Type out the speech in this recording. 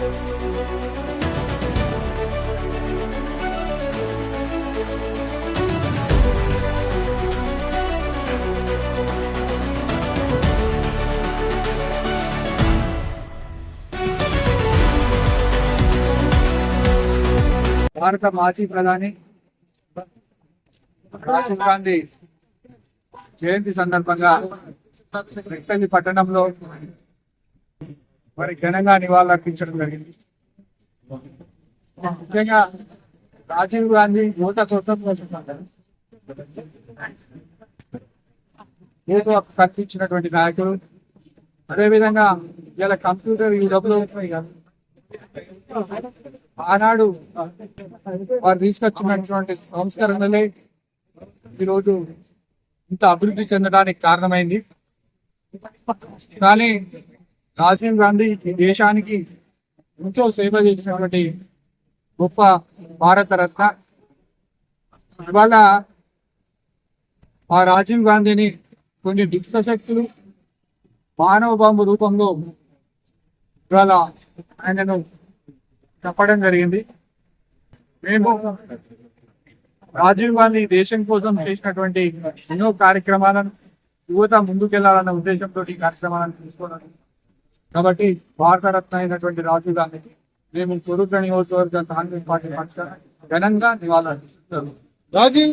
భారత మాజీ ప్రధాని రాజీవ్ గాంధీ జయంతి సందర్భంగా పట్టణంలో మరి ఘనంగా నివాళులర్పించడం జరిగింది. ముఖ్యంగా రాజీవ్ గాంధీ యువత కోసం ఏదో కల్పించినటువంటి నాయకుడు. అదేవిధంగా ఇలా కంప్యూటర్ యుగంలో ఆనాడు వారు తీసుకొచ్చినటువంటి సంస్కరణలే ఈరోజు ఇంత అభివృద్ధి చెందడానికి కారణమైంది. కానీ రాజీవ్ గాంధీ ఈ దేశానికి ఎంతో సేవ చేసినటువంటి గొప్ప భారతరత్న ఇవాళ ఆ రాజీవ్ గాంధీని కొన్ని దుష్ట శక్తులు మానవ బాంబు రూపంలో ఇవాళ ఆయనను చెప్పడం జరిగింది. మేము రాజీవ్ గాంధీ దేశం కోసం చేసినటువంటి ఎన్నో కార్యక్రమాలను యువత ముందుకెళ్ళాలన్న ఉద్దేశంతో ఈ కార్యక్రమాలను తీసుకోవడం కాబట్టి భారతరత్న అయినటువంటి రాజీవ్ గాంధీ మేము కొరుట్ల నియోజకవర్గం కాంగ్రెస్ పార్టీ పక్షాన ఘనంగా నివాళులు రాజీవ్